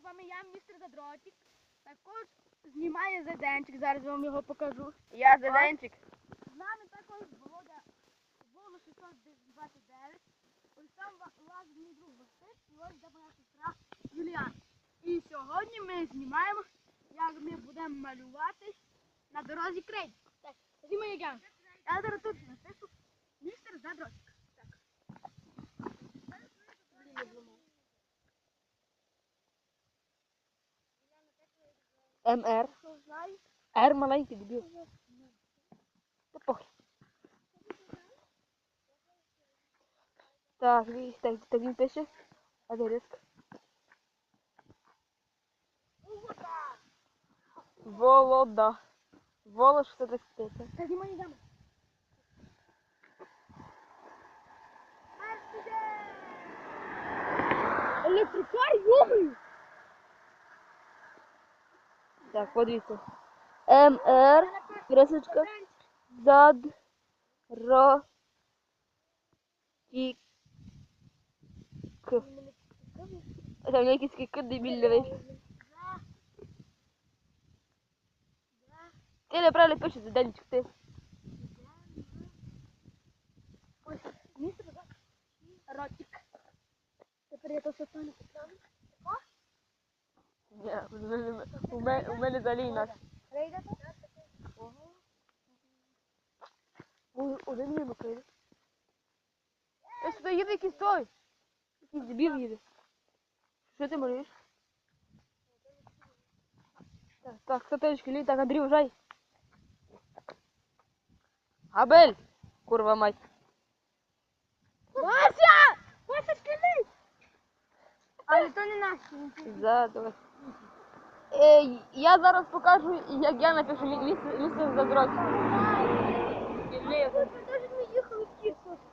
з вами я, містер Задротик. Також знімає Зеденчик, зараз я вам його покажу. Я Зеленчик. З нами також Володя Воло 629. Ось там ва- лазить мій друг Василь і ось де моя сестра Юліана. І сьогодні ми знімаємо, як ми будемо малювати на дорозі крейд. Так, ходімо як Я зараз тут напишу містер Задротик. Так. МР. Хто знає? Р маленький дебіл. Та похер. Так, він, так, так він пише. А де риск? Волода. Воло 635. Ходімо як Електрикар, йомою! Так, подивіться. МР. Красочка. Зад. Ро. Тік. Там якийсь кик дебільний вийшов. Ти неправильно пишеш, Зеленчик, ти. Ротик. Тепер я то все там поставлю. Ні, у інакше. Рейдете? Ой, Один мимо прийде. Ось сюди їде якийсь той. Якийсь дебіл їде. Що ти малюєш? Так, так, саточки, лій, так, Андрій, вжай. Абель! Курва мать. Вася! Вася, скажи! Але то не наші. Задавай. Е, я зараз покажу, як я напишу мі- місце, місце задротів. Навіть ми їхали тихо з.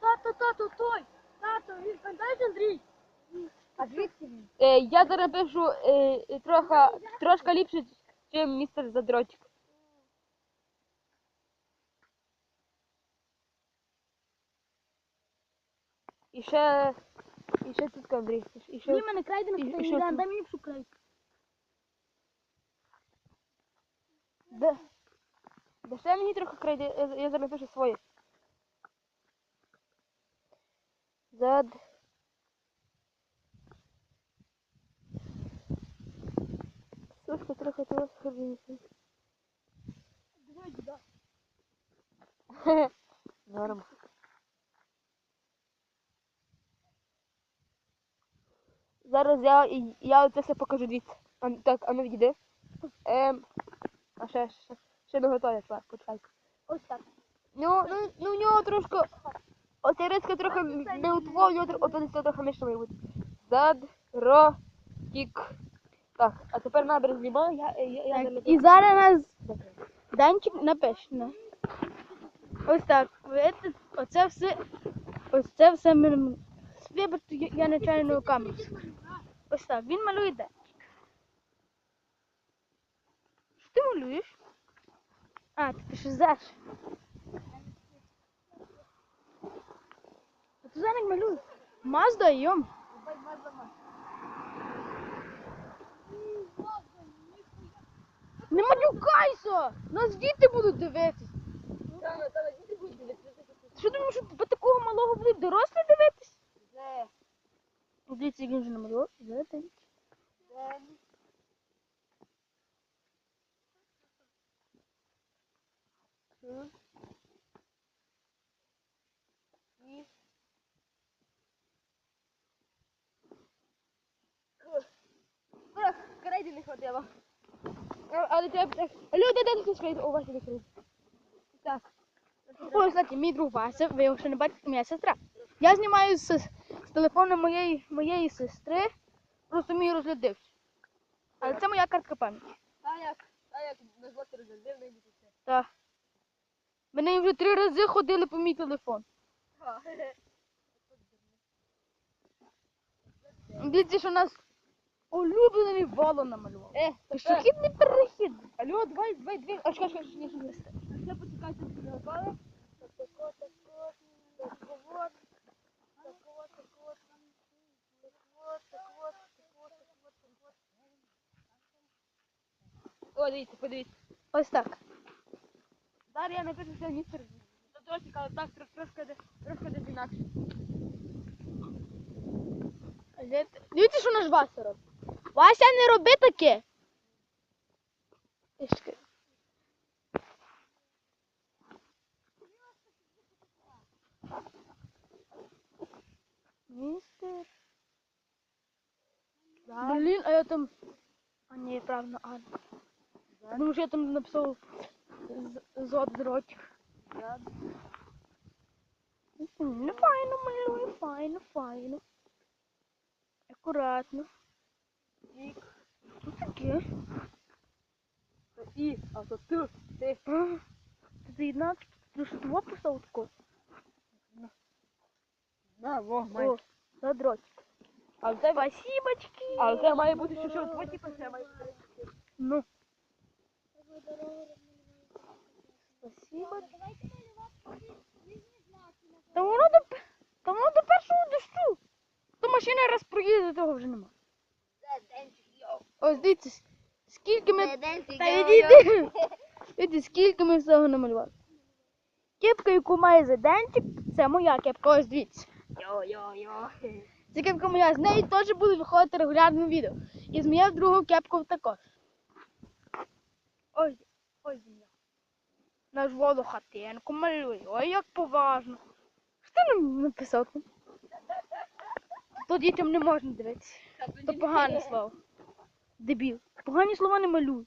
Тато, тато, той! Тато, він пам'ятаєш, Андрій? А звідки він? Е, я зараз напишу е, е, троха, трошки ліпше, ніж містер задротик. І ще, і ще тут Андрій. І ще, Ні, мене крайде І- і дай мені всю крайду. де, де ще мені трохи крайде, я, я зараз напишу своє. Зад. Слушай, трохи того схожу. Давай сюди. Норм. Зараз я, і- я це все покажу дивіться. А, так, а ну відійди. Ем, а ще, ще, ще не готові, так, почекай. Ось так. Ну, ну, ну, у нього трошки, оця риска трохи не утвор, у нього трохи має бути. Зад, ро, тік. Так, а тепер набір знімаю, я, я, я, Так, і зараз нас Данчик напише. Ось так. Оце все. Ось це все ми. Вибачте, я, я нечайно камеру. Ось так. Він малює Данчик. Що ти малюєш? А, ти пишеш Заш. А ти зараз малюєш? Мазда, йом. Не малюкайся! Нас діти будуть дивитись. Що думаєш, що по такого малого будуть дорослі дивитись? Дивіться, як він вже намалював. Знаєте? Крейді не хватило. Люди, де ти скрейді? О, Вася, крейді. Так. Ой, кстати, мій друг Вася, ви його ще не бачите, моя сестра. Я знімаю з телефону моєї, моєї сестри, просто мій розглядився. Але це моя картка пам'яті. А як? А як назвати розглядив, не буде це. Так. Мене вже три рази ходили по мій телефон. Дивіться, що у нас улюблений вало намалював. Е, не перехід? Алло, давай, давай, дві. А чекай, чекай, чекай, чекай. Ще почекайте, що готові. Тако, тако, тако, вот, тако, тако, тако, О, дивіться, подивіться. Ось так. Зараз я напишу це містер Задротик, але так тр- трошки, трошки десь інакше. Дивіться, що наш Вася робить. Вася, не роби таке. Ішки. Містер. Блін, а я там. А ні, правильно, Анна. Тому що я там написав з- Зодротик. Ну, файно малюю, файно, файно. Акуратно. Ну таке. І, а то ти, ти. Ти заєднав, ну що того писав тако? На, во, О, май. задротик. А в тебе, Спасибочки. а в тебе має бути що, що твої типу це має бути. Ну. Спасибо. Та воно до, та воно до першого дощу. То машина раз проїде, того вже нема. Ось дивіться, скільки ми... Та відійди. Дивіться, скільки ми всього намалювали. Кепка, яку має заденчик, це моя кепка, ось дивіться. Йо-йо-йо. Ця кепка моя, з неї теж будуть виходити регулярно відео. І з моєю другою кепкою також. Ось я. Наш волу хатинку малює. Ой, як поважно. Що ти нам написав там? То дітям не можна дивитися. То погане слово. Дебіл. Погані слова не малюй.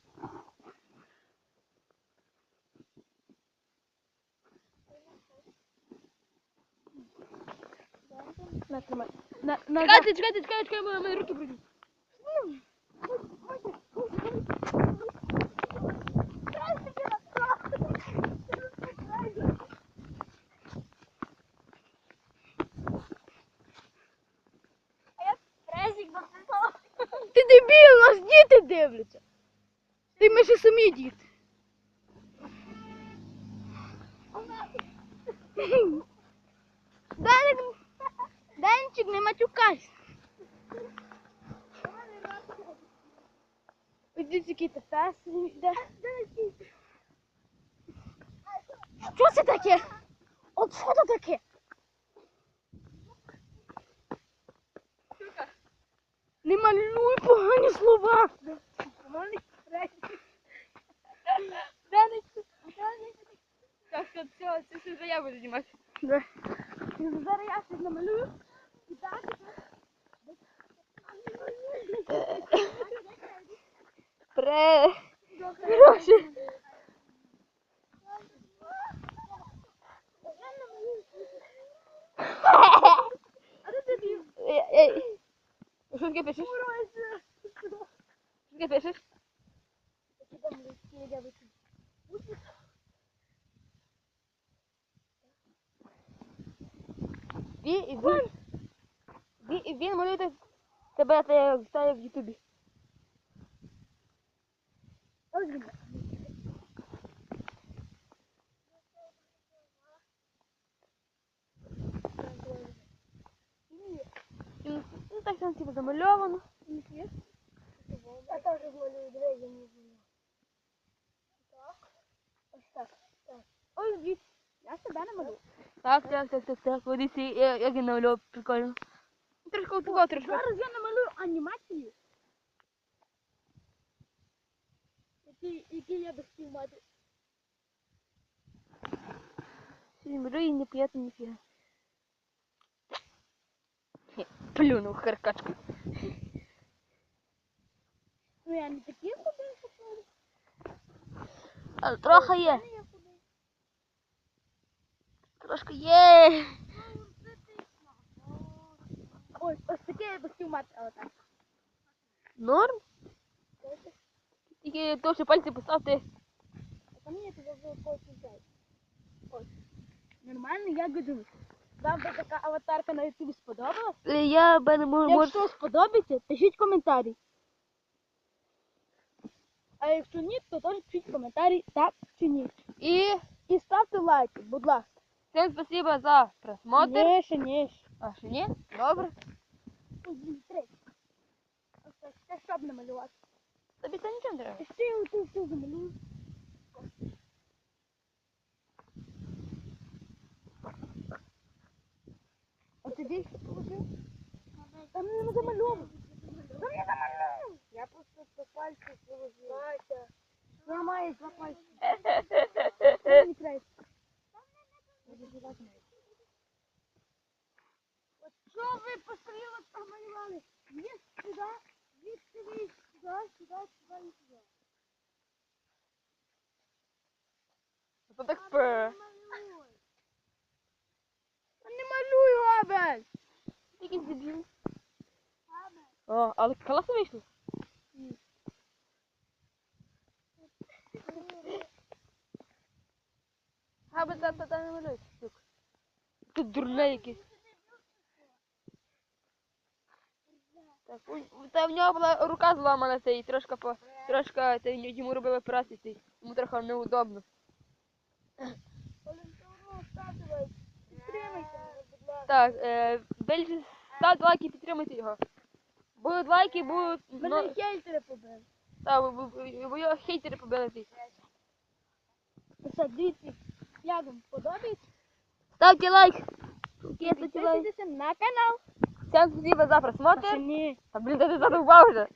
На, тримай. На, на, Чекайте, чекайте, чекайте, чекайте, мене руки пройдуть. Ти дебіл, нас діти дивляться. Ми ще самі діти. Даник, Данчик, не матюкайся. Ідіть який то пес. Що це таке? От що це таке? Не малюй погані слова. Так, все, все, це все я буду знімати. Да. Зараз я щось намалюю. І так. Пре. Гроші. Що таке пишеш? Що таке пишеш? Він, він, він, він малює так тебе це вставив в Ютубі. Ну, там типу замальовано. Я теж малюю, я не знаю. Так. Ось так. Так. Ось дивіться. Я себе не малюю. Так, так, так, так, так. Я, як я намалював, прикольно. Трошки отако, трошки. Зараз я намалюю анімацію. Які, які я би хотів мати. Сьогодні малюю і не п'яти ніфіга. Хе, Плюнув харкачку. Ну я не такі худий, що Але трохи є. я худий. Трошки є. Ось, ось таке я би хотів мати, але так. Норм. Тільки то, що пальці поставте. А там мені тебе вже потім взяти. Ось. Нормально, як ви думаєте? Вам би така аватарка на ютубі сподобалась? Е, Я би не можу. Якщо сподобається, пишіть коментарі. А якщо ні, то теж пишіть коментарі, так чи ні. І І ставте лайки, будь ласка. всім спасибо за просмотр. Ні, ще ні. А що ні? Добре. Це щоб намалювати. Тобі це нічого не треба. Ще я все замалюю. Тоді що положив? Там не замальовано. Там не замальовано. Я просто по пальці положив. Бача. Я маю два пальці. Не треба. От що ви постояли там малювали? Є сюди, звідси ви сюди, сюди, сюди і сюди. Це так спе. Малюй. Та Не малюй, Абель! Якийсь дебіл. Абель. О, але класно вийшло. Аби та та та не сука. Тут дурне якесь. Так, у- та в нього була рука зламана цей, і трошки по трошки йому робили операцію, цей, йому трохи неудобно. Валентину ставте Підтримайте, мене, будь ласка. Так, е, більше ставте лайки, підтримуйте його. Будуть лайки, будуть. Мене Ну, хейтери побили. та, бо- бо- бо його хейтери побили цей. Все, дивіться, як вам подобається? Ставьте лайк. Підписуйтеся на канал. Всем спасибо за просмотр. ні. А блин, да ты задолбал уже.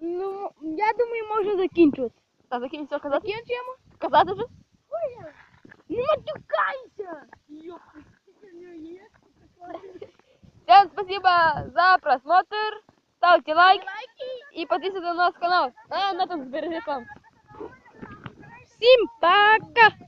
Ну, я думаю, можна закінчувати. Так, закинь все казати. Закінчуємо? Казати вже? Не матюкайся! Йопи. Всем спасибо за просмотр. Ставьте лайк и подписывайтесь на наш канал. А, на этом збережи Всем пока!